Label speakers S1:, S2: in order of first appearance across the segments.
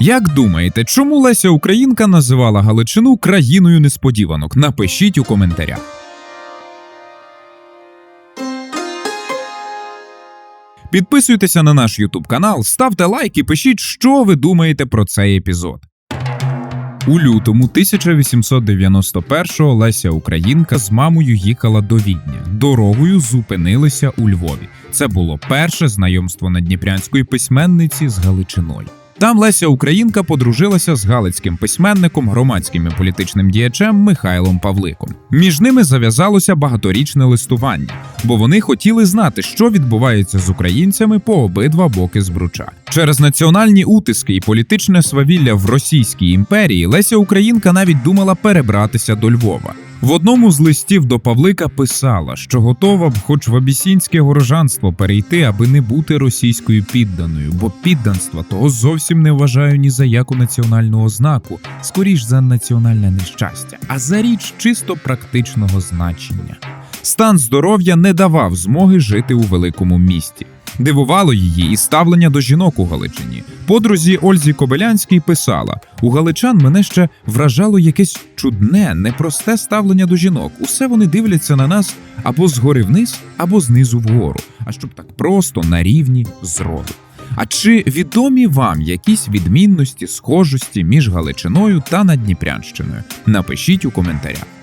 S1: Як думаєте, чому Леся Українка називала Галичину країною несподіванок? Напишіть у коментарях. Підписуйтеся на наш YouTube канал, ставте лайк і пишіть, що ви думаєте про цей епізод. У лютому 1891-го Леся Українка з мамою їхала до Відня. Дорогою зупинилися у Львові. Це було перше знайомство надніпрянської письменниці з Галичиною. Там Леся Українка подружилася з галицьким письменником, громадським і політичним діячем Михайлом Павликом. Між ними зав'язалося багаторічне листування, бо вони хотіли знати, що відбувається з українцями по обидва боки збруча. Через національні утиски і політичне свавілля в Російській імперії Леся Українка навіть думала перебратися до Львова. В одному з листів до Павлика писала, що готова б хоч в абісінське горожанство перейти, аби не бути російською підданою, бо підданства того зовсім не вважаю ні за яку національну ознаку, скоріш за національне нещастя, а за річ чисто практичного значення. Стан здоров'я не давав змоги жити у великому місті. Дивувало її і ставлення до жінок у Галичині. Подрузі Ользі Кобилянській писала: у галичан мене ще вражало якесь чудне, непросте ставлення до жінок. Усе вони дивляться на нас або згори вниз, або знизу вгору, а щоб так просто на рівні з. А чи відомі вам якісь відмінності, схожості між Галичиною та Надніпрянщиною? Напишіть у коментарях.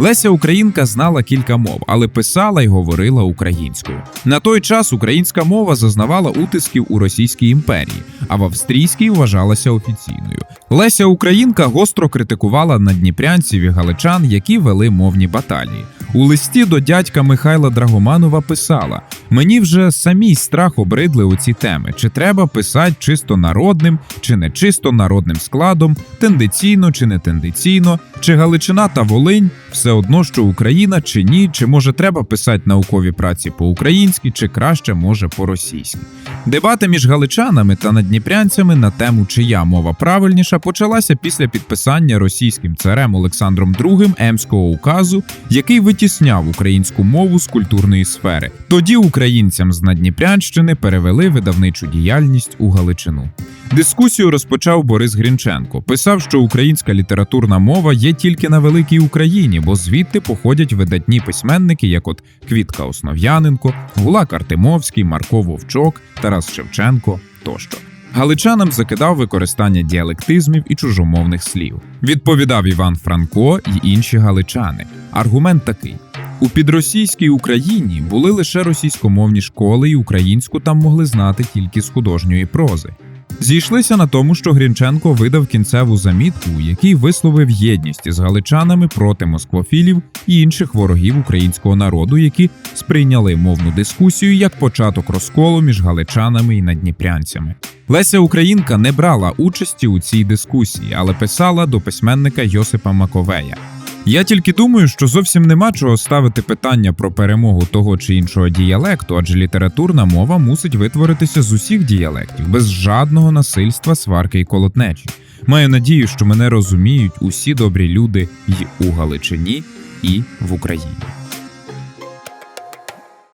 S1: Леся Українка знала кілька мов, але писала й говорила українською. На той час українська мова зазнавала утисків у Російській імперії, а в австрійській вважалася офіційною. Леся Українка гостро критикувала надніпрянців і галичан, які вели мовні баталії. У листі до дядька Михайла Драгоманова писала: Мені вже самій страх обридли у ці теми: чи треба писати чисто народним, чи не чисто народним складом, тендиційно чи не тендиційно, чи Галичина та Волинь все одно, що Україна чи ні, чи може треба писати наукові праці по-українськи, чи краще може по-російськи. Дебати між галичанами та надніпрянцями на тему, чия мова правильніша, почалася після підписання російським царем Олександром II Емського указу, який витісняв українську мову з культурної сфери. Тоді українцям з Надніпрянщини перевели видавничу діяльність у Галичину. Дискусію розпочав Борис Грінченко. Писав, що українська літературна мова є тільки на великій Україні, бо звідти походять видатні письменники, як от Квітка Основ'яненко, Гулак Артемовський, Марко Вовчок, Тарас Шевченко тощо. Галичанам закидав використання діалектизмів і чужомовних слів. Відповідав Іван Франко і інші галичани. Аргумент такий: у підросійській Україні були лише російськомовні школи, і українську там могли знати тільки з художньої прози. Зійшлися на тому, що Грінченко видав кінцеву замітку, у якій висловив єдність із галичанами проти москвофілів і інших ворогів українського народу, які сприйняли мовну дискусію як початок розколу між галичанами і надніпрянцями. Леся Українка не брала участі у цій дискусії, але писала до письменника Йосипа Маковея. Я тільки думаю, що зовсім нема чого ставити питання про перемогу того чи іншого діалекту, адже літературна мова мусить витворитися з усіх діалектів, без жадного насильства, сварки і колотнечі. Маю надію, що мене розуміють усі добрі люди й у Галичині, і в Україні.